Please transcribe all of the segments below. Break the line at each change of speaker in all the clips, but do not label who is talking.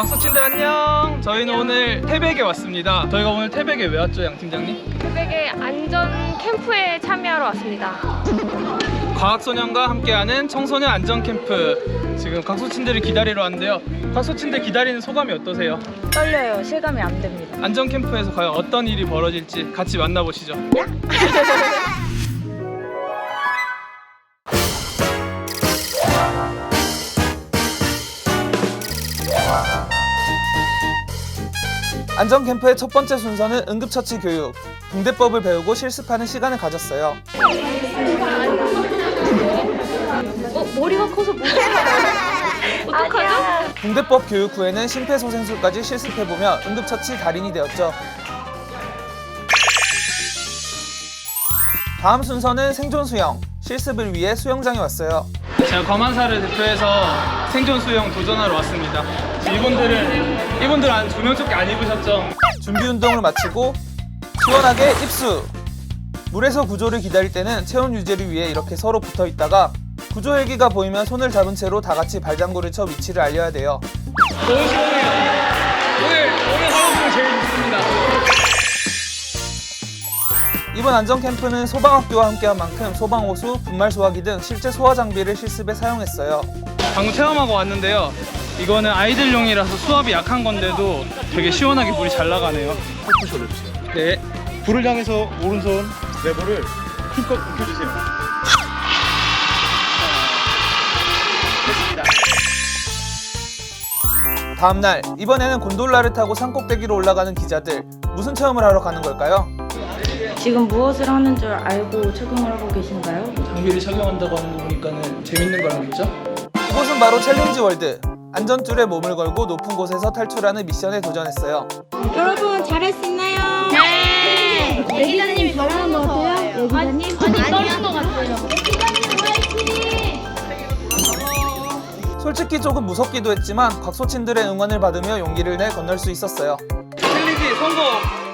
박수친들 안녕. 저희는 오늘 태백에 왔습니다. 저희가 오늘 태백에 왜 왔죠, 양 팀장님?
태백의 안전 캠프에 참여하러 왔습니다.
과학소년과 함께하는 청소년 안전 캠프. 지금 강소친들을 기다리러 왔는데요. 강소친들 기다리는 소감이 어떠세요?
떨려요. 실감이 안 됩니다.
안전 캠프에서 과연 어떤 일이 벌어질지 같이 만나보시죠. 안전 캠프의 첫 번째 순서는 응급처치 교육. 붕대법을 배우고 실습하는 시간을 가졌어요.
어, 머리가 커서 못 어떡하죠?
붕대법 교육 후에는 심폐소생술까지 실습해보며 응급처치 달인이 되었죠. 다음 순서는 생존 수영. 실습을 위해 수영장에 왔어요. 제가 검안사를 대표해서 생존 수영 도전하러 왔습니다. 이분들은 이분들 한 두 명밖에 안 입으셨죠? 준비 운동을 마치고 시원하게 입수. 물에서 구조를 기다릴 때는 체온 유지를 위해 이렇게 서로 붙어 있다가 구조 헬기가 보이면 손을 잡은 채로 다 같이 발장구를 쳐 위치를 알려야 돼요. 너무 시원해요. 오늘 오늘 이번 안전 캠프는 소방학교와 함께한 만큼 소방호수, 분말 소화기 등 실제 소화 장비를 실습에 사용했어요. 방금 체험하고 왔는데요. 이거는 아이들용이라서 수압이 약한 건데도 되게 시원하게 물이 잘 나가네요.
푸시 올려주세요.
네.
불을 향해서 오른손 레버를 힘껏 굽혀주세요.
다음 날 이번에는 곤돌라를 타고 산꼭대기로 올라가는 기자들 무슨 체험을 하러 가는 걸까요?
지금 무엇을 하는 줄 알고 착용을 하고 계신가요?
장비를 착용한다고 하는 거 보니까는 재밌는 거라겠죠? 이곳은 바로 챌린지 월드. 안전줄에 몸을 걸고 높은 곳에서 탈출하는 미션에 도전했어요.
여러분 잘했었나요? 네. 예기자님이 잘하는 것 같아요. 예기자님? 아니 떨는 것 같아요.
솔직히 조금 무섭기도 했지만 곽소친들의 응원을 받으며 용기를 내 건널 수 있었어요. 챌린지 성공!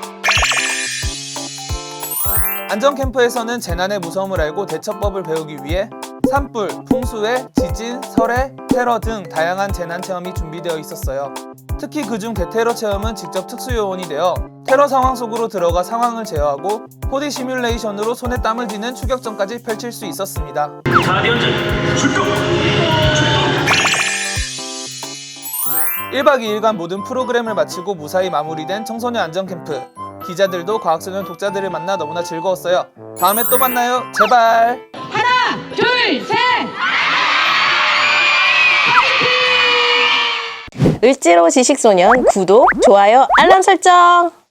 안전 캠프에서는 재난의 무서움을 알고 대처법을 배우기 위해 산불, 풍수해, 지진, 설해, 테러 등 다양한 재난 체험이 준비되어 있었어요. 특히 그중 대테러 체험은 직접 특수 요원이 되어 테러 상황 속으로 들어가 상황을 제어하고 4D 시뮬레이션으로 손에 땀을 쥐는 추격전까지 펼칠 수 있었습니다. 1박 2일간 모든 프로그램을 마치고 무사히 마무리된 청소년 안전 캠프. 기자들도 과학소년 독자들을 만나 너무나 즐거웠어요. 다음에 또 만나요. 제발.
을지로 지식소년 구독, 좋아요, 알람 설정!